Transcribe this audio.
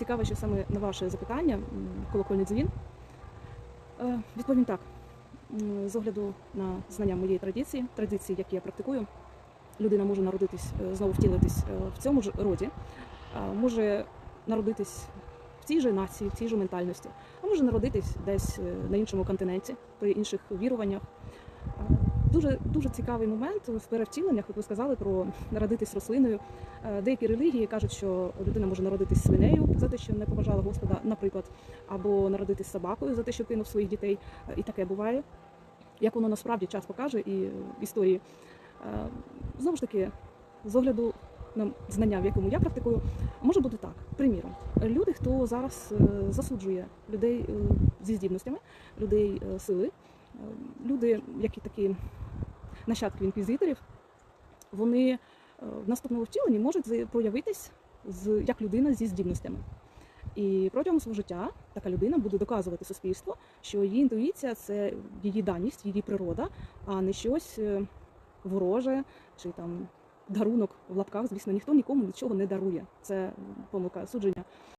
цікаво, що саме на ваше запитання, колокольний дзвін. Е, Відповім так. З огляду на знання моєї традиції, традиції, які я практикую, людина може народитись, е, знову втілитись е, в цьому ж роді, може народитись в цій же нації, в цій же ментальності, а може народитись десь на іншому континенті, при інших віруваннях. Дуже дуже цікавий момент в перевтіленнях. От ви сказали про народитись рослиною. Е, Деякі релігії кажуть, що людина може народитись свинею за те, що не поважала Господа, наприклад, або народитись собакою за те, що кинув своїх дітей. Е, І таке буває. Як воно насправді час покаже і е, історії. Е, Знову ж таки, з огляду на знання, в якому я практикую, може бути так. Приміром, люди, хто зараз засуджує людей зі здібностями, людей сили, люди, які такі нащадки інквізиторів, вони е, в наступному втіленні можуть проявитись як людина зі здібностями. І протягом свого життя така людина буде доказувати суспільству, що її інтуїція це її даність, її природа, а не щось е, вороже чи там дарунок в лапках. Звісно, ніхто нікому нічого не дарує. Це помилка судження.